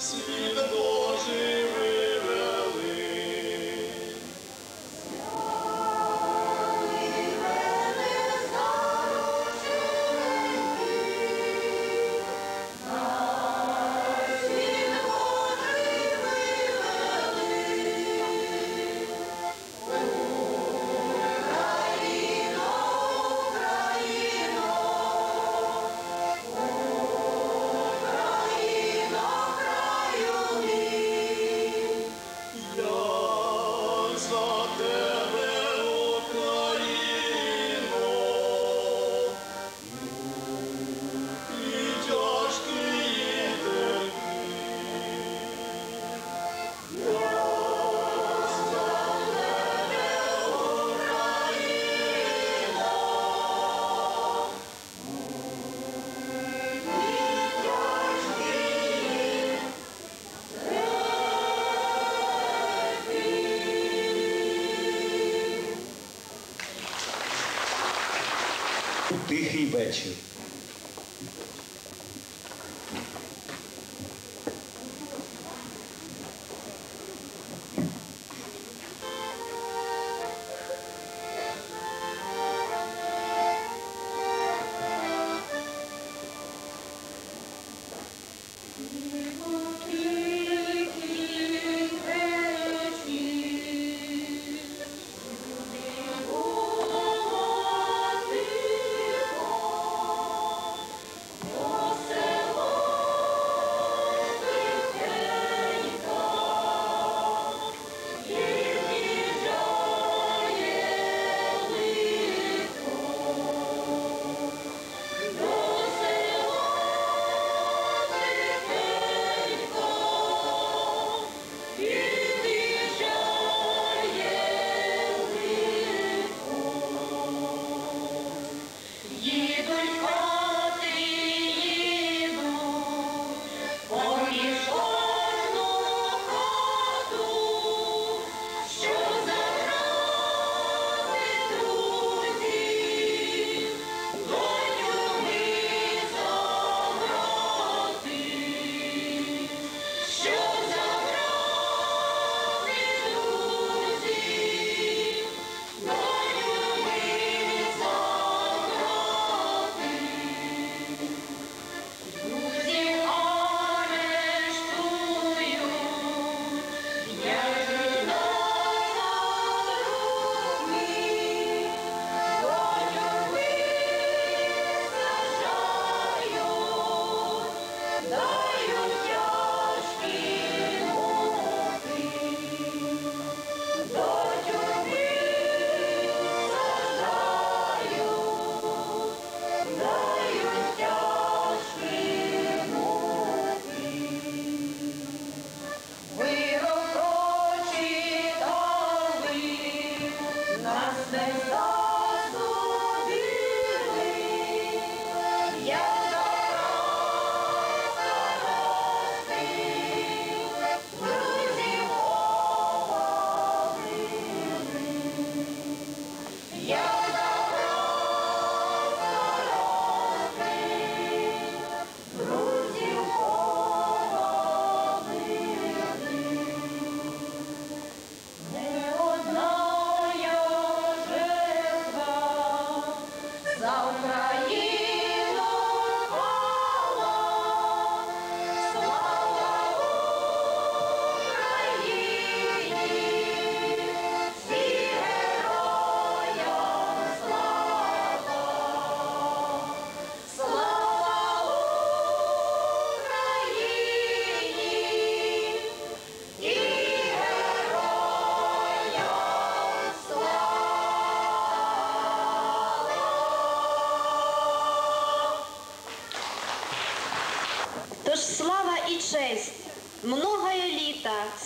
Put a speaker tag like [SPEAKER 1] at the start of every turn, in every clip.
[SPEAKER 1] Світ Божий.
[SPEAKER 2] get you.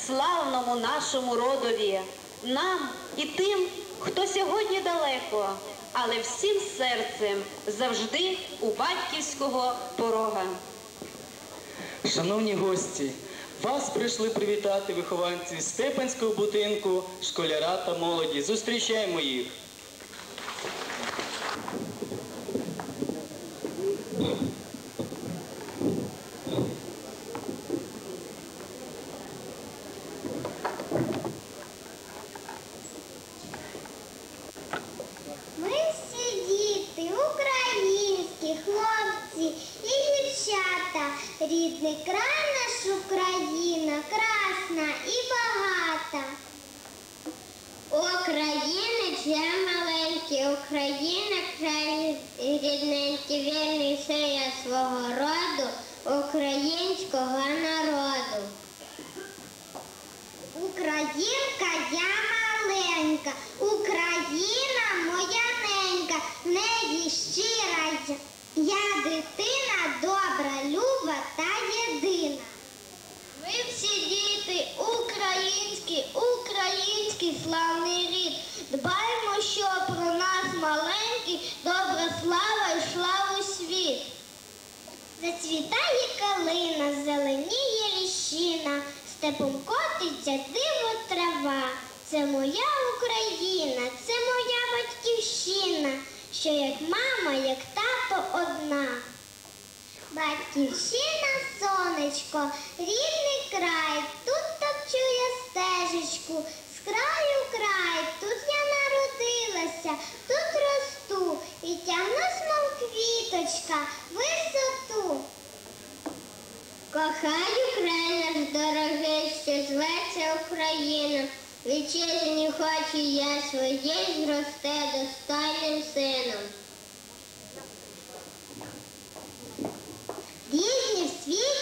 [SPEAKER 2] славному нашому родові, нам і тим, хто сьогодні далеко, але всім серцем завжди у батьківського порога.
[SPEAKER 3] Шановні гості, вас прийшли привітати вихованці Степанського будинку, школяра та молоді. Зустрічаємо їх.
[SPEAKER 4] Thank you. Що як мама, як тато одна. Батьківщина, сонечко, рідний край, тут топчу я стежечку, з краю край, тут я народилася, тут росту і тягнусь, мов квіточка, висоту. Кохаю край наш дорогий, що зветься Україна. Вітчизні хочу я своєї зросте достойним сином. Дійсні в світі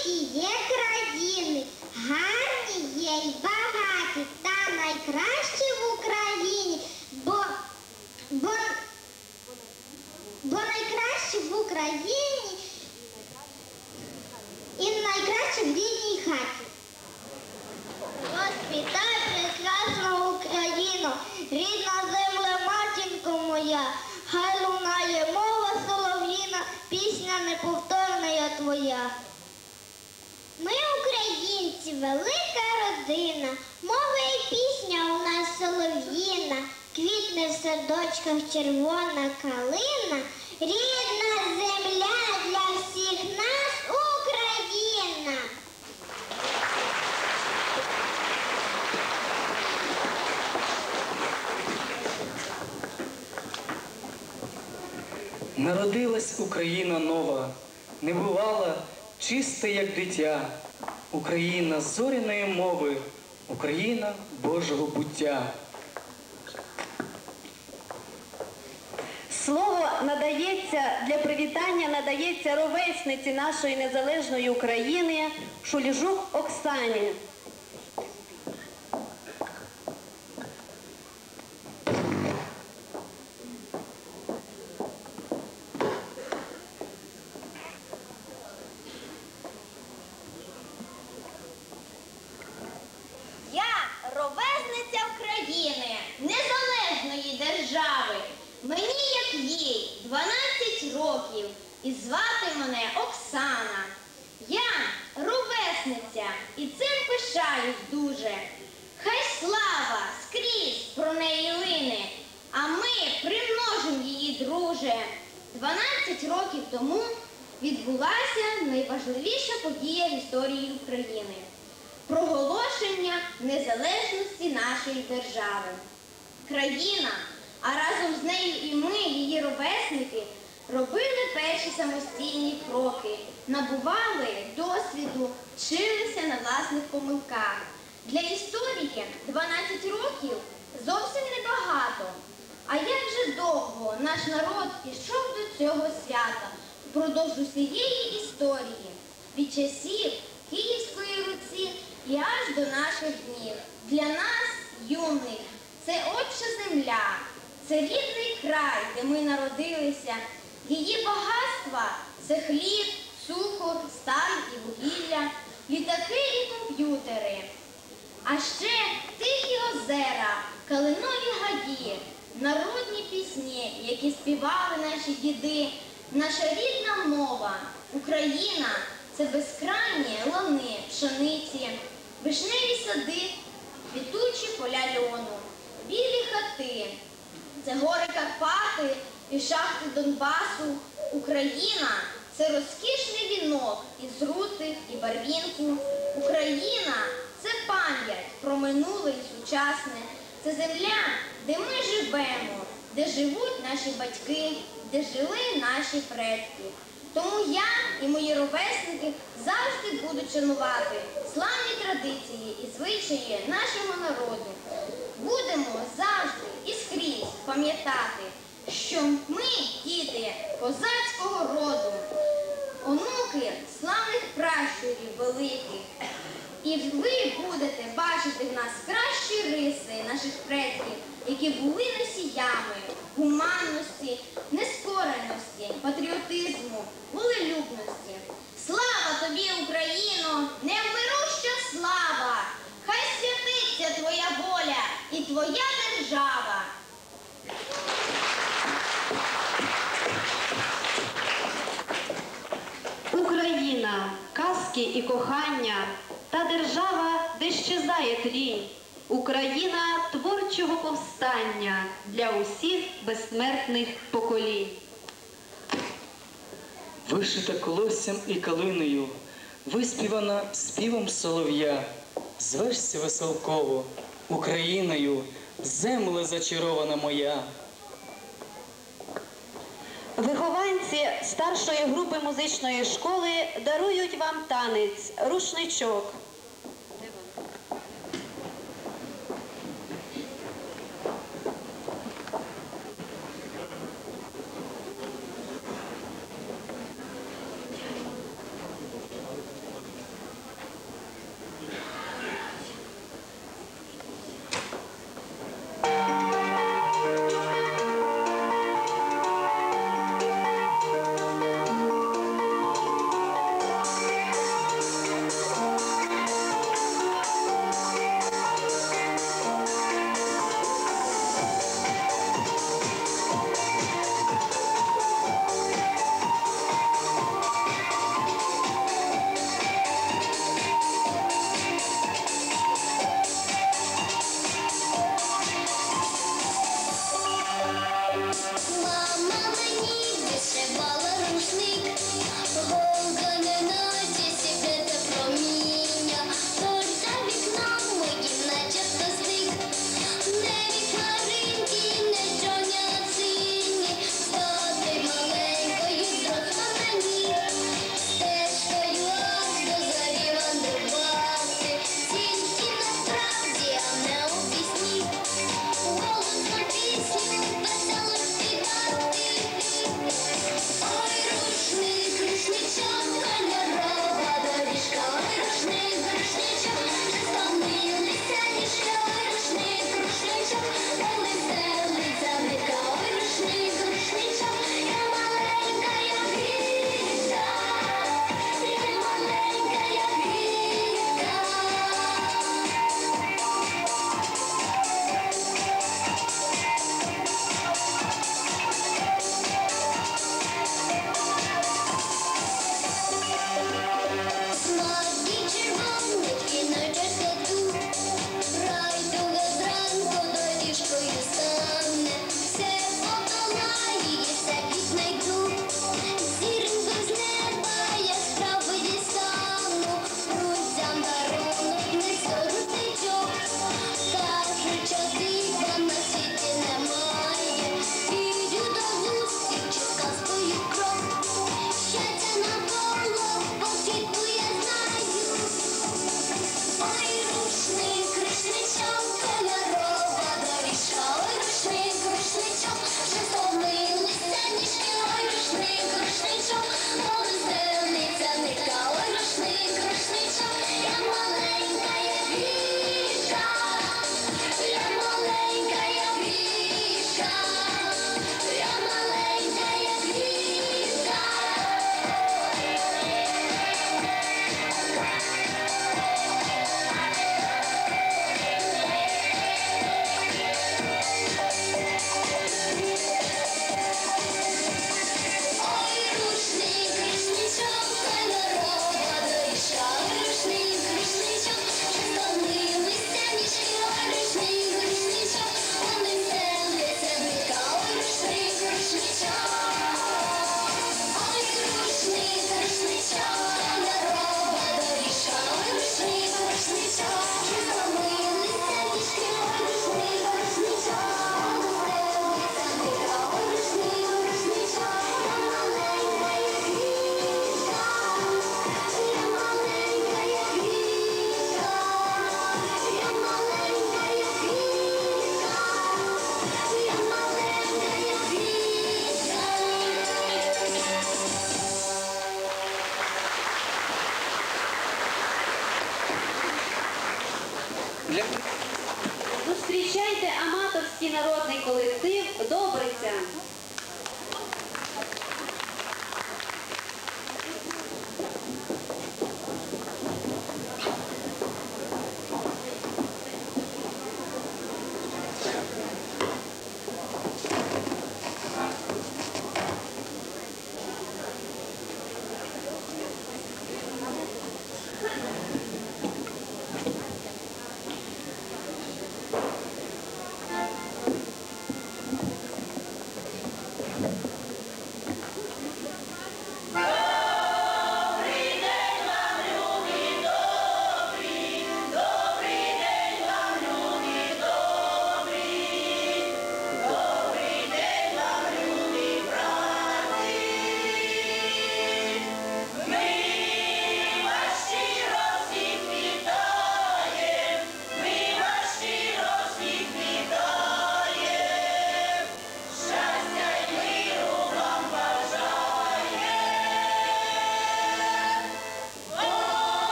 [SPEAKER 4] садочках червона калина, рідна земля для всіх нас Україна.
[SPEAKER 3] Народилась Україна нова, не бувала чиста, як дитя. Україна зоряної мови, Україна Божого буття.
[SPEAKER 2] Слово надається для привітання надається ровесниці нашої незалежної України Шуліжук Оксані.
[SPEAKER 5] Я ровесниця України, незалежної держави. Мені, як їй, 12 років, і звати мене Оксана. Я ровесниця, і цим пишаюсь дуже. Хай слава про неї лине, а ми примножимо її, друже. 12 років тому відбулася найважливіша подія історії України проголошення незалежності нашої держави. Країна, а разом з нею і ми, її ровесники, робили перші самостійні кроки, набували досвіду, вчилися на власних помилках. Для історії 12 років зовсім небагато. А як же довго наш народ ішов до цього свята впродовж усієї історії, від часів Київської Руці і аж до наших днів. Для нас, юних, це отча земля, це рідний край, де ми народилися. Її багатства це хліб, цукор, сталь і вугілля, літаки і комп'ютери. А ще тихі озера, калинові гаї, народні пісні, які співали наші діди, наша рідна мова, Україна це безкрайні лани, пшениці, вишневі сади, квітучі поля льону, білі хати, це гори Карпати і шахти Донбасу. Україна це розкішний вінок із рути і барвінку. Україна це пам'ять про минуле і сучасне. Це земля, де ми живемо, де живуть наші батьки, де жили наші предки. Тому я і мої ровесники завжди будуть шанувати славні традиції і звичаї нашого народу. Будемо завжди і скрізь пам'ятати, що ми діти козацького роду, нас кращі риси наших предків, які були носіями
[SPEAKER 2] де щезає тлінь. Україна творчого повстання для усіх безсмертних поколінь.
[SPEAKER 3] Вишита колоссям і калиною, виспівана співом солов'я, звешся веселково, Україною, земле зачарована моя.
[SPEAKER 2] Вихованці старшої групи музичної школи дарують вам танець, рушничок.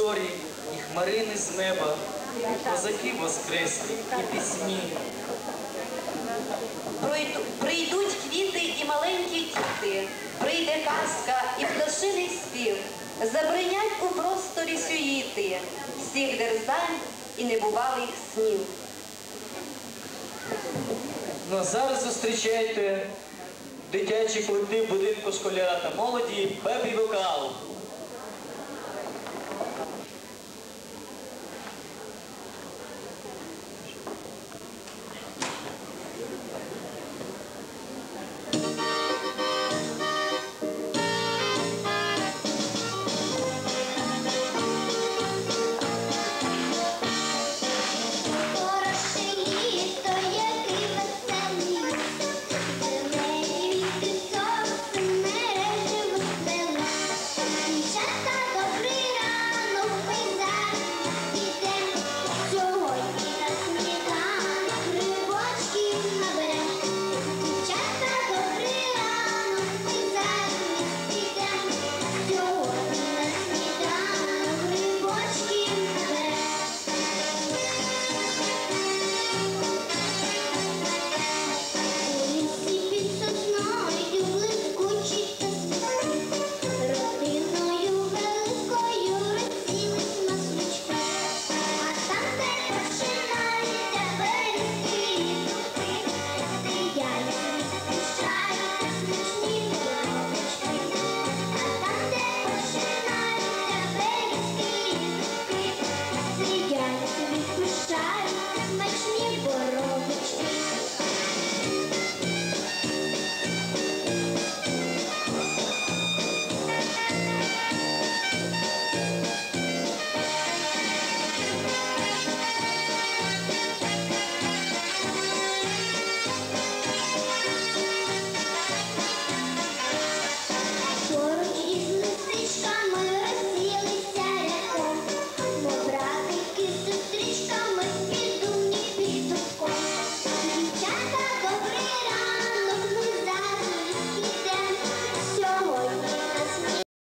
[SPEAKER 3] Зорі і хмарини з неба, і козаки воскреслі, і пісні.
[SPEAKER 2] Прийдуть квіти і маленькі діти, прийде казка і пташиний спів, забринять у просторі сюїти, всіх дерзань і небувалих снів.
[SPEAKER 3] Ну а зараз зустрічайте дитячий колектив будинку школяра та молоді Бебі Вокал.